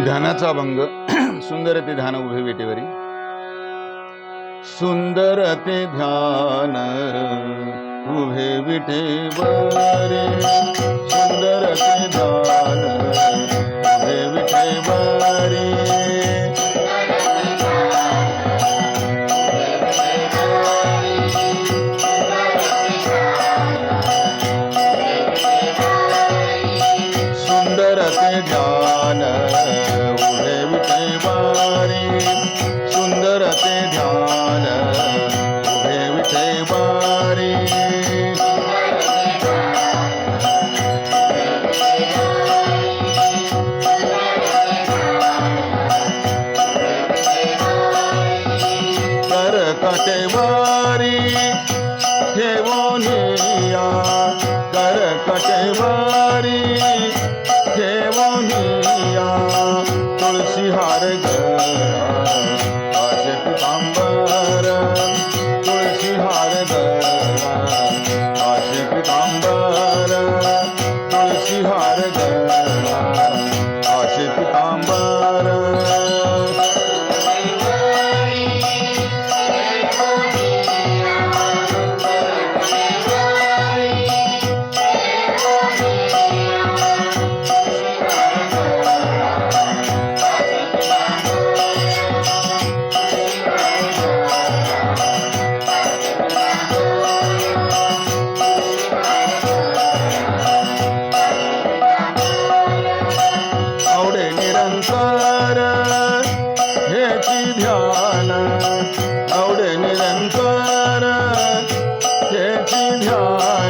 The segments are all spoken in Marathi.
ध्यानाचा अभंग सुंदर ते ध्यान उभे वेटेवरी. सुंदर ते ध्यान उभे विटेवरी. बारी जे मोहिया तुलसी हर गया না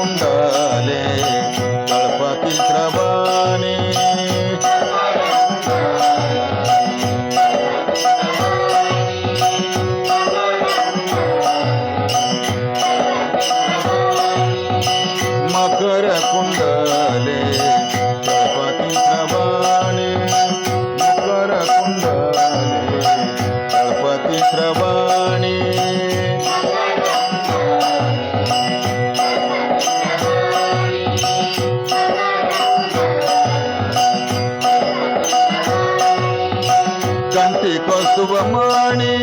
ఉండాలి గణపతి క్రమాని మకర కుండాలి గణపతి క్రమాని మకర కుండాలి గణపతి క్రమ பசுவமானே.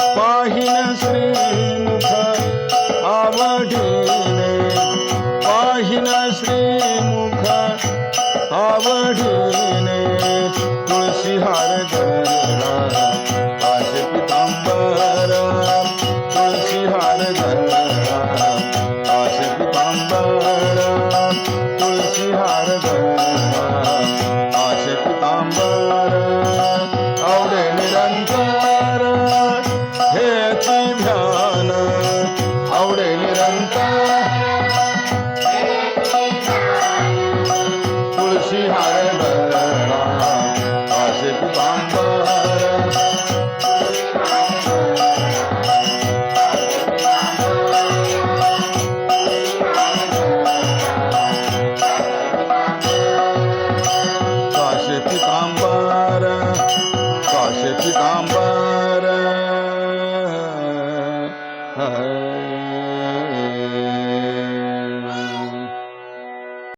पाहिन श्रीमुख आवडीने. पाहिन श्रीमुख आवडीने. तुळशी हार धरला आज पितांबर. तुळशी हार धरला आज पितांबर. तुळशी हार धरला आज पितांबर. Santa